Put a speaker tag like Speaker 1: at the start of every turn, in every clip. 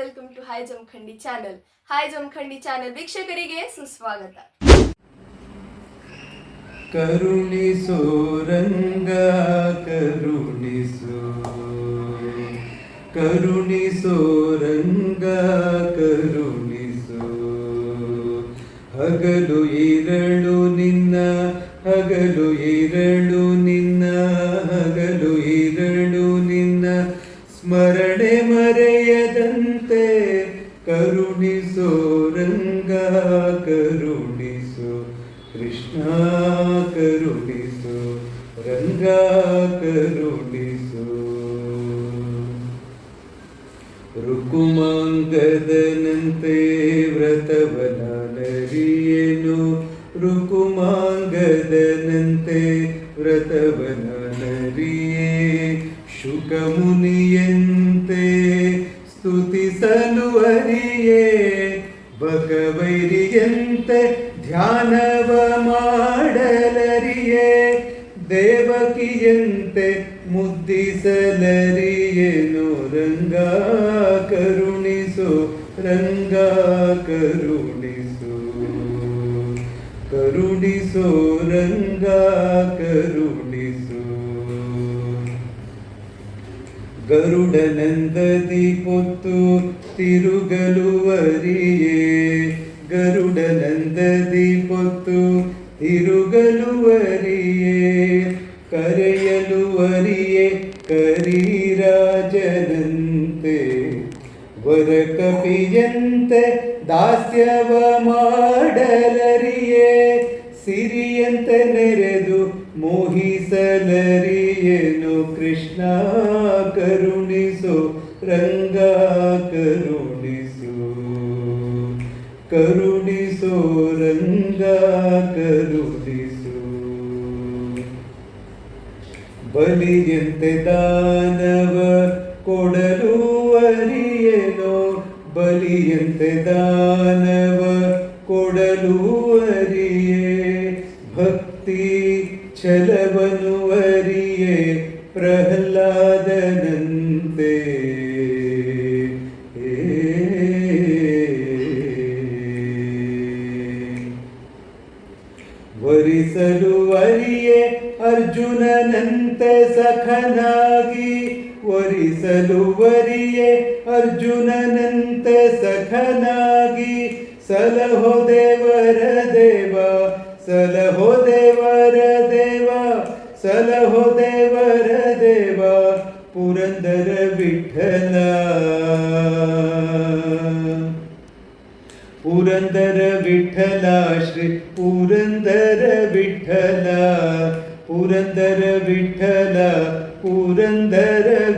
Speaker 1: Welcome to hi Jamkhandi channel hi Jamkhandi channel ವೀಕ್ಷಕರಿಗೆ ಸುಸ್ವಾಗತ.
Speaker 2: ಕರುಣಿಸು ರಂಗ ಕರುಣಿಸು ಕರುಣಿಸು ರಂಗ ಕರುಣಿಸು ಹಗಲು ಇರಳು ನಿನ್ನ, ಹಗಲು ಕರುಣಿಸೋ ರಂಗ ಕರುಣಿಸು ಕೃಷ್ಣ ಕರುಣಿಸು ರಂಗ ಕರುಣಿಸು. ರುಕುಮಾಂಗದನಂತೆ ವ್ರತವನ ನರಿಯೇನು ರುಕುಮಾಂಗದನಂತೆ ವ್ರತವನ ಶುಕಮುನಿಯಂತೆ ಭಗವೈರಿಯಂತೆ ಧ್ಯಾನವ ಮಾಡಲರಿಯೇ, ದೇವಕಿಯಂತೆ ಮುದ್ದಿಸಲರಿಯೇನು ರಂಗ ಕರುಣಿಸು ರಂಗ ಕರುಣಿಸು. ಕರುಣಿಸೋ, ರಂಗ ಕರುಣಿಸು. ಗರುಡನಂದದಿ ಪೊತ್ತು ತಿರುಗಲುವರಿಯೇ ಗರುಡನಂದದಿ ಪೊತ್ತು ತಿರುಗಲುವರಿಯೇ, ಕರೆಯಲುವರಿಯೇ ಕರಿರಾಜನಂತೆ. ವರಕಪಿಯಂತೆ ದಾಸ್ಯವ ಮಾಡಲರಿಯೇ, ಸಿರಿಯಂತೆ ನೆರೆದು ಮೋಹಿಸಲರಿಯೇನು ಕೃಷ್ಣ ಕರುಣಿಸೋ ರಂಗ ಕರುಣಿಸು ಕರುಣಿಸೋ ರಂಗ ಕರುಣಿಸು. ಬಲಿಯಂತೆ ದಾನವ ಕೊಡಲು ಅರಿಯನೋ, ಬಲಿಯಂತೆ ದಾನವ ಕೊಡಲು ಅರಿಯೇ. ಭಕ್ತಿ ಛಲವನು ಅರಿಯೇ, ಪ್ರಹ್ಲಾದನಂತೆ. ಸಖನಾಗಿ ವರಿಸಲು ವರಿಯೇ ಅರ್ಜುನನಂತೆ ಸಖನಾಗಿ ಸಲಹೋ ದೇವರ ದೇವ ಸಲಹೋ ದೇವರ ದೇವ ಸಲಹೋ ದೇವರ ದೇವ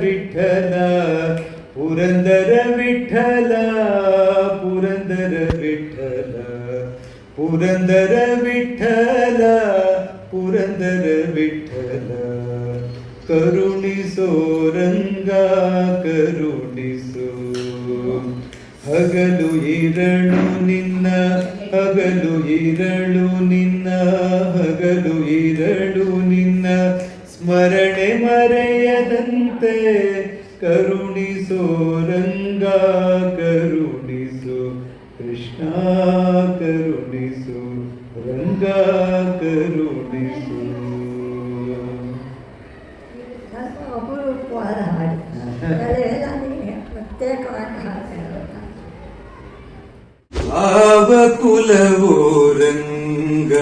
Speaker 2: ವಿಠಲ, ಪುರಂದರ ವಿಠಲ ಪುರಂದರ ವಿಠಲ ಪುರಂದರ ವಿಠಲ ಪುರಂದರ ವಿಠಲ. ಕರುಣಿಸೋ ರಂಗ, ಕರುಣಿಸೋ, ಹಗಲು ಇರಳು ನಿನ್ನ, ಹಗಲು ಇರಳು ನಿನ್ನ, ಹಗಲು ಇರಳು ನಿನ್ನ, ಸ್ಮರಣೆ ಮರೆಯದಂತೆ ಕರುಣಿಸೋ ರಂಗ ಕರುಣಿಸು ಕೃಷ್ಣ ಕರುಣಿಸು ರಂಗ ಕರುಣಿಸು.
Speaker 3: ಅಪರೂಪವಾದ ಹಾಡು. ಪ್ರತ್ಯೇಕವಾಗಿ ಹಾಡ್ತಾರೆ
Speaker 2: ಭಾವ ಕುಲವೋ ರಂಗ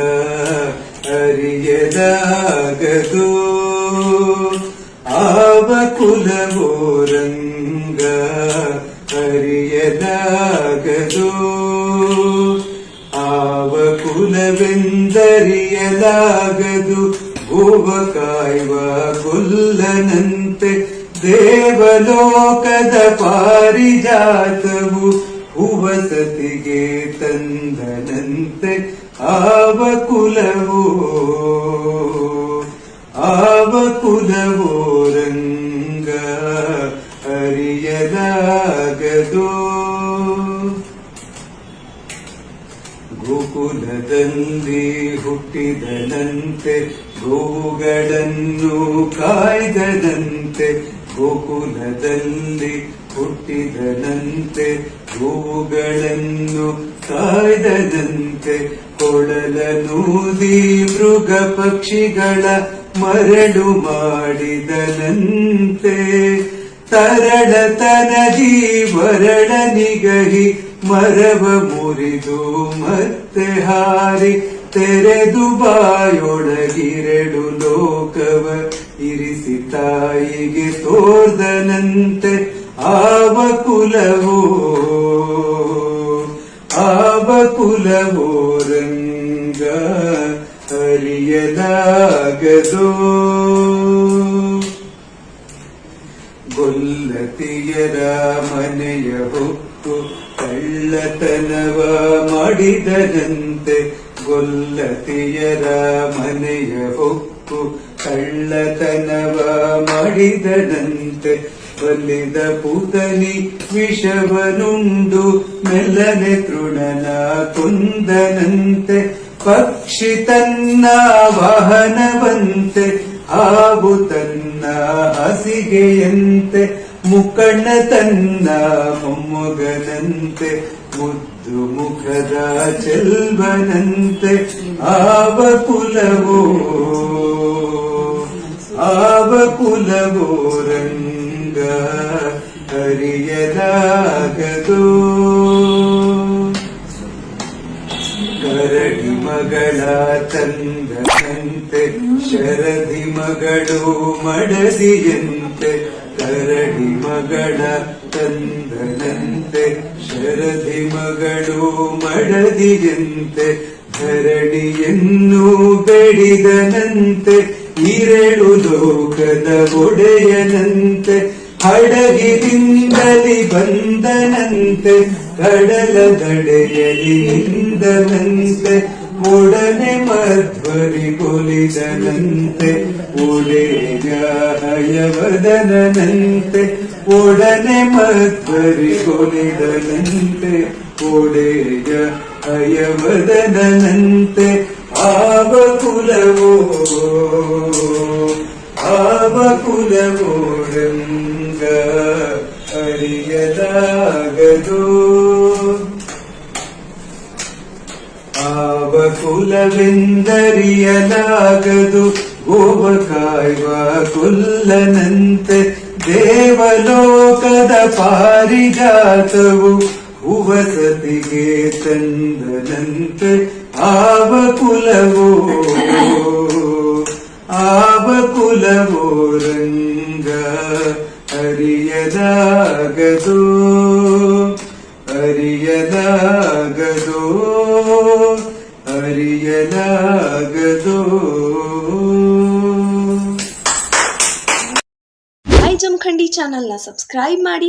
Speaker 2: ಅರಿಯದಾಗದು. ರಂಗ ಅರಿಯಲಾಗದು ಆವ ಕುಲವೆಂದರಿಯಲಾಗದು ಭುವ ಕಾಯುವ ಕುಲ್ಲನಂತೆ ದೇವಲೋಕದ ಪಾರಿಜಾತವು ಹುವಸತಿಗೆ ತಂದನಂತೆ ಆವ ಕುಲವು ಆವ ಕುಲವೋ ಗೋಕುಲದಲ್ಲಿ ಹುಟ್ಟಿದನಂತೆ, ಗೋವುಗಳನ್ನು ಕಾಯ್ದನಂತೆ, ಗೋಕುಲದಲ್ಲಿ ಹುಟ್ಟ ಹುಟ್ಟಿದನಂತೆ, ಗೋವುಗಳನ್ನು ಕಾಯ್ದನಂತೆ ಕೊಳಲನೂದಿ ಮೃಗ ಪಕ್ಷಿಗಳ ಮರಳು ಮಾಡಿದನಂತೆ. ತರಳತನದಿ ವರಳ ನಿಗಹಿ ಮರವ ಮುರಿದು ಮತ್ತೆ ಹಾರಿ ತೆರೆದು ಬಾಯೊಳಗಿರೆಡು ಲೋಕವ ಇರಿಸಿ ತಾಯಿಗೆ ತೋರ್ದನಂತೆ ಆವ ಕುಲವೋ ಆವ ಕುಲವೋ ರಂಗ ಅರಿಯದಾಗದೋ ಗೊಲ್ಲತಿಯರ ಮನೆಯ ಹೊಕ್ಕು ಕಳ್ಳತನವ ಮಾಡಿದನಂತೆ ಗೊಲ್ಲತಿಯರ ಮನೆಯ ಹೊಕ್ಕು ಕಳ್ಳತನವ ಮಾಡಿದನಂತೆ ಬಲ್ಲಿದ ಪುತನಿ ವಿಷವನುಂಡು ಮೆಲ್ಲನೆ ತೃಣನ ಕುಂದನಂತೆ ಪಕ್ಷಿ ತನ್ನ ವಾಹನವಂತೆ ಹಾವು ತನ್ನ ಹಸಿಗೆಯಂತೆ ಮುಕ್ಕಣ್ಣ ತನ್ನ ಮೊಮ್ಮಗನಂತೆ ಮುಖದ ಚೆಲ್ವನಂತೆ ಆವ ಕುಲವೋ ಆವ ಕುಲವೋ ರಂಗ ಹರಿಯಲಾಗದೋ ಕರಡಿ ಮಗಳ ತಂದನಂತೆ ಶರದಿ ಮಗಳು ಮಡದಿಯಂತೆ ಕರಡಿ ಮಗಳ ತಂದನಂತೆ ಶರದಿ ಮಗಳು ಮಡದಿಯಂತೆ ಧರಣಿಯನ್ನು ಬೆಡಿದನಂತೆ ಇರಳು ಲೋಕದ ಒಡೆಯನಂತೆ ಹಡಗಿನಿಂದಲಿ ಬಂದನಂತೆ, ಕಡಲ ದಡೆಯಲಿ ನಿಂದನಂತೆ, ಒಡನೆ ಮಧ್ವರಿ ಕೊಲಿದನಂತೆ ಒಡೆಯ ಹಯವದನಂತೆ ಒಡನೆ ಮಧ್ವರಿ ಕೊಲಿದನಂತೆ ಒಡೆಯ ಹಯವದನಂತೆ ಆವ ಕುಲವೋ ಆವ ಕುಲವೋ ರಂಗ ಅರಿಯಲಾಗದೋ ಆವ ಕುಲವೆಂದರಿಯಲಾಗದು ಗೋವ ಕಾಯುವ ಕುಲ್ಲನಂತೆ ದೇವಲೋಕದ ಪಾರಿಜಾತವು ಹುವಸತಿಗೆ ತಂದನಂತೆ ಆವ ಕುಲವೋ ಆವ ಕುಲವೋ ರಂಗ ಅರಿಯಲಾಗದೋ ಅರಿಯಲಾಗದೋ ಅರಿಯಲಾಗದೋ
Speaker 1: ಚಾನಲ್ನ ಸಬ್ಸ್ಕ್ರೈಬ್ ಮಾಡಿ,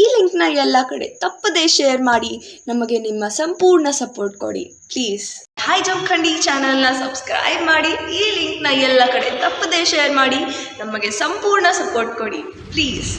Speaker 1: ಈ ಲಿಂಕ್ನ ಎಲ್ಲ ಕಡೆ ತಪ್ಪದೇ ಶೇರ್ ಮಾಡಿ, ನಮಗೆ ನಿಮ್ಮ ಸಂಪೂರ್ಣ ಸಪೋರ್ಟ್ ಕೊಡಿ ಪ್ಲೀಸ್ ಹಾಯ್ ಜಮಖಂಡಿ ಚಾನಲ್ನ ಸಬ್ಸ್ಕ್ರೈಬ್ ಮಾಡಿ, ಈ ಲಿಂಕ್ನ ಎಲ್ಲ ಕಡೆ ತಪ್ಪದೇ ಶೇರ್ ಮಾಡಿ, ನಮಗೆ ಸಂಪೂರ್ಣ ಸಪೋರ್ಟ್ ಕೊಡಿ ಪ್ಲೀಸ್